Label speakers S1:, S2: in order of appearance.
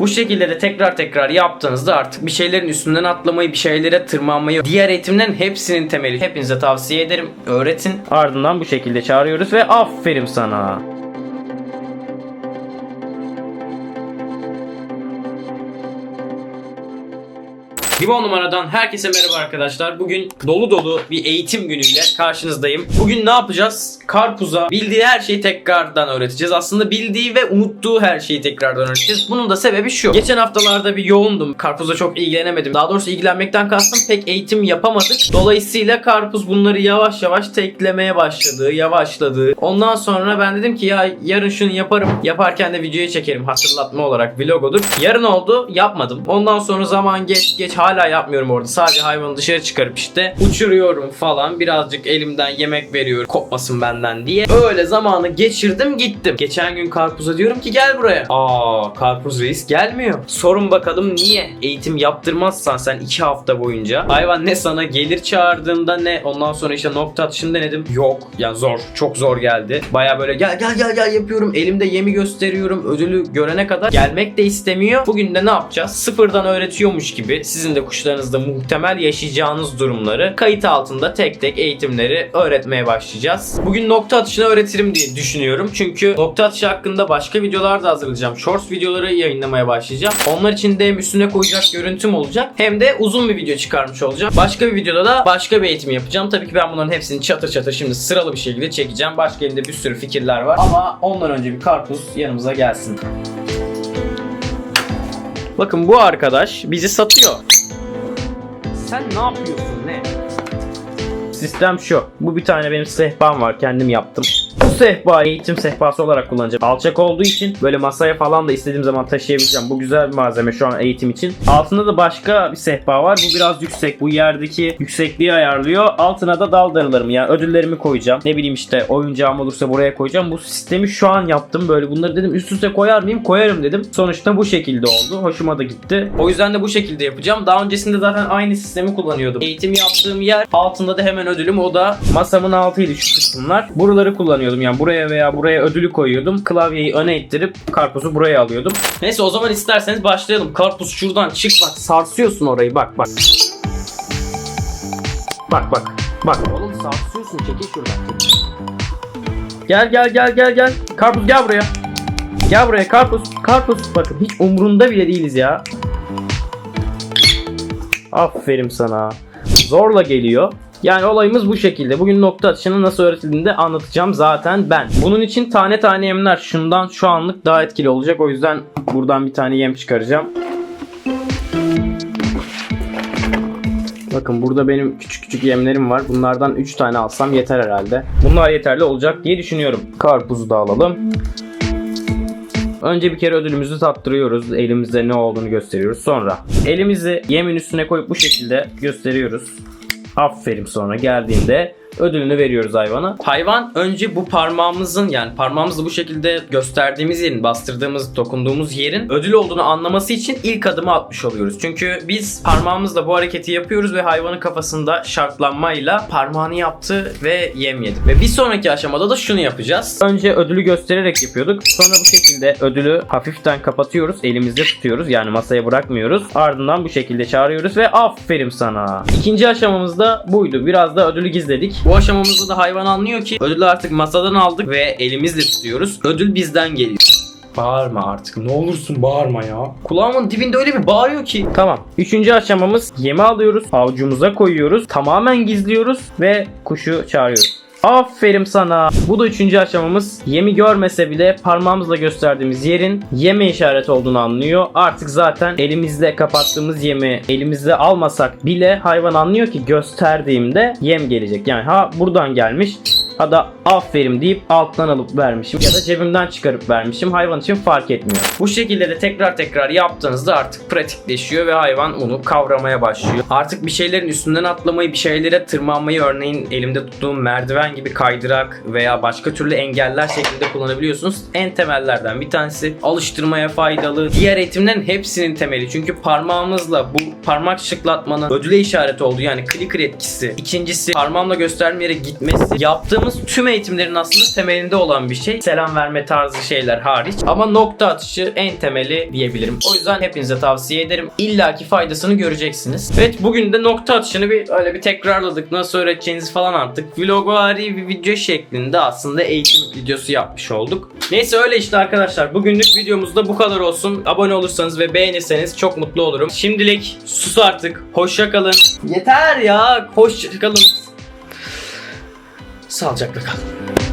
S1: Bu şekilde de tekrar tekrar yaptığınızda artık bir şeylerin üstünden atlamayı, bir şeylere tırmanmayı, diğer eğitimlerin hepsinin temeli. Hepinize tavsiye ederim. Öğretin. Ardından bu şekilde çağırıyoruz ve aferin sana. Limon numaradan herkese merhaba arkadaşlar. Bugün dolu dolu bir eğitim günüyle karşınızdayım. Bugün ne yapacağız? Karpuza bildiği her şeyi tekrardan öğreteceğiz. Aslında bildiği ve unuttuğu her şeyi tekrardan öğreteceğiz. Bunun da sebebi şu. Geçen haftalarda bir yoğundum. Karpuzla çok ilgilenemedim. Daha doğrusu ilgilenmekten kastım pek eğitim yapamadık. Dolayısıyla karpuz bunları yavaş yavaş teklemeye başladı. Yavaşladı. Ondan sonra ben dedim ki ya yarın şunu yaparım. Yaparken de videoya çekerim. Hatırlatma olarak vlog olur. Yarın oldu. Yapmadım. Ondan sonra zaman geç geç hala yapmıyorum orada. Sadece hayvanı dışarı çıkarıp işte uçuruyorum falan. Birazcık elimden yemek veriyorum. Kopmasın benden diye. Öyle zamanı geçirdim gittim. Geçen gün karpuza diyorum ki gel buraya. Aa karpuz reis gelmiyor. Sorun bakalım niye? Eğitim yaptırmazsan sen iki hafta boyunca hayvan ne sana gelir çağırdığında ne ondan sonra işte nokta atışını denedim. Yok. Yani zor. Çok zor geldi. Baya böyle gel gel gel gel yapıyorum. Elimde yemi gösteriyorum. Ödülü görene kadar gelmek de istemiyor. Bugün de ne yapacağız? Sıfırdan öğretiyormuş gibi sizin de kuşlarınızda muhtemel yaşayacağınız durumları kayıt altında tek tek eğitimleri öğretmeye başlayacağız. Bugün nokta atışını öğretirim diye düşünüyorum. Çünkü nokta atışı hakkında başka videolar da hazırlayacağım. Shorts videoları yayınlamaya başlayacağım. Onlar için de hem üstüne koyacak görüntüm olacak hem de uzun bir video çıkarmış olacağım. Başka bir videoda da başka bir eğitim yapacağım. Tabii ki ben bunların hepsini çatır çatır şimdi sıralı bir şekilde çekeceğim. Başka elimde bir sürü fikirler var. Ama ondan önce bir karpuz yanımıza gelsin. Bakın bu arkadaş bizi satıyor. Sen ne yapıyorsun ne? Sistem şu. Bu bir tane benim sehpam var. Kendim yaptım. Bu sehpa eğitim sehpası olarak kullanacağım. Alçak olduğu için böyle masaya falan da istediğim zaman taşıyabileceğim. Bu güzel bir malzeme şu an eğitim için. Altında da başka bir sehpa var. Bu biraz yüksek. Bu yerdeki yüksekliği ayarlıyor. Altına da dal darılarımı yani ödüllerimi koyacağım. Ne bileyim işte oyuncağım olursa buraya koyacağım. Bu sistemi şu an yaptım. Böyle bunları dedim üst üste koyar mıyım? Koyarım dedim. Sonuçta bu şekilde oldu. Hoşuma da gitti. O yüzden de bu şekilde yapacağım. Daha öncesinde zaten aynı sistemi kullanıyordum. Eğitim yaptığım yer altında da hemen ödülüm. O da masamın altıydı şu kısımlar. Buraları kullanıyordum. Yani buraya veya buraya ödülü koyuyordum. Klavyeyi öne ittirip karpuzu buraya alıyordum. Neyse o zaman isterseniz başlayalım. Karpuz şuradan çık bak. Sarsıyorsun orayı bak bak. Bak bak. Bak oğlum sarsıyorsun. Çekil şuradan. Gel gel gel gel gel. Karpuz gel buraya. Gel buraya karpuz. Karpuz. Bakın hiç umrunda bile değiliz ya. Aferin sana. Zorla geliyor. Yani olayımız bu şekilde. Bugün nokta atışının nasıl öğretildiğini de anlatacağım zaten ben. Bunun için tane tane yemler şundan şu anlık daha etkili olacak. O yüzden buradan bir tane yem çıkaracağım. Bakın burada benim küçük küçük yemlerim var. Bunlardan 3 tane alsam yeter herhalde. Bunlar yeterli olacak diye düşünüyorum. Karpuzu da alalım. Önce bir kere ödülümüzü tattırıyoruz. Elimizde ne olduğunu gösteriyoruz. Sonra elimizi yemin üstüne koyup bu şekilde gösteriyoruz. Aferin sonra geldiğinde ödülünü veriyoruz hayvana. Hayvan önce bu parmağımızın yani parmağımızla bu şekilde gösterdiğimiz yerin, bastırdığımız, dokunduğumuz yerin ödül olduğunu anlaması için ilk adımı atmış oluyoruz. Çünkü biz parmağımızla bu hareketi yapıyoruz ve hayvanın kafasında şartlanmayla parmağını yaptı ve yem yedi. Ve bir sonraki aşamada da şunu yapacağız. Önce ödülü göstererek yapıyorduk. Sonra bu şekilde ödülü hafiften kapatıyoruz. Elimizde tutuyoruz. Yani masaya bırakmıyoruz. Ardından bu şekilde çağırıyoruz ve aferin sana. İkinci aşamamız da buydu. Biraz da ödülü gizledik. Bu aşamamızda da hayvan anlıyor ki ödülü artık masadan aldık ve elimizle tutuyoruz. Ödül bizden geliyor. Bağırma artık. Ne olursun bağırma ya. Kulağımın dibinde öyle bir bağırıyor ki. Tamam. Üçüncü aşamamız yemi alıyoruz. Avucumuza koyuyoruz. Tamamen gizliyoruz ve kuşu çağırıyoruz. Aferin sana. Bu da üçüncü aşamamız. Yemi görmese bile parmağımızla gösterdiğimiz yerin yeme işareti olduğunu anlıyor. Artık zaten elimizle kapattığımız yemi elimizle almasak bile hayvan anlıyor ki gösterdiğimde yem gelecek. Yani ha buradan gelmiş ha da aferin deyip alttan alıp vermişim ya da cebimden çıkarıp vermişim. Hayvan için fark etmiyor. Bu şekilde de tekrar tekrar yaptığınızda artık pratikleşiyor ve hayvan onu kavramaya başlıyor. Artık bir şeylerin üstünden atlamayı, bir şeylere tırmanmayı örneğin elimde tuttuğum merdiven gibi kaydırak veya başka türlü engeller şeklinde kullanabiliyorsunuz. En temellerden bir tanesi alıştırmaya faydalı. Diğer eğitimlerin hepsinin temeli. Çünkü parmağımızla bu parmak şıklatmanın ödüle işaret olduğu yani clicker etkisi. İkincisi parmağımla göstermeyerek gitmesi. Yaptığımız yapmanız tüm eğitimlerin aslında temelinde olan bir şey. Selam verme tarzı şeyler hariç. Ama nokta atışı en temeli diyebilirim. O yüzden hepinize tavsiye ederim. İlla ki faydasını göreceksiniz. Evet bugün de nokta atışını bir öyle bir tekrarladık. Nasıl öğreteceğinizi falan anlattık. Vlogvari bir video şeklinde aslında eğitim videosu yapmış olduk. Neyse öyle işte arkadaşlar. Bugünlük videomuz da bu kadar olsun. Abone olursanız ve beğenirseniz çok mutlu olurum. Şimdilik sus artık. Hoşça kalın. Yeter ya. Hoşça kalın. Sağlıcakla kalın.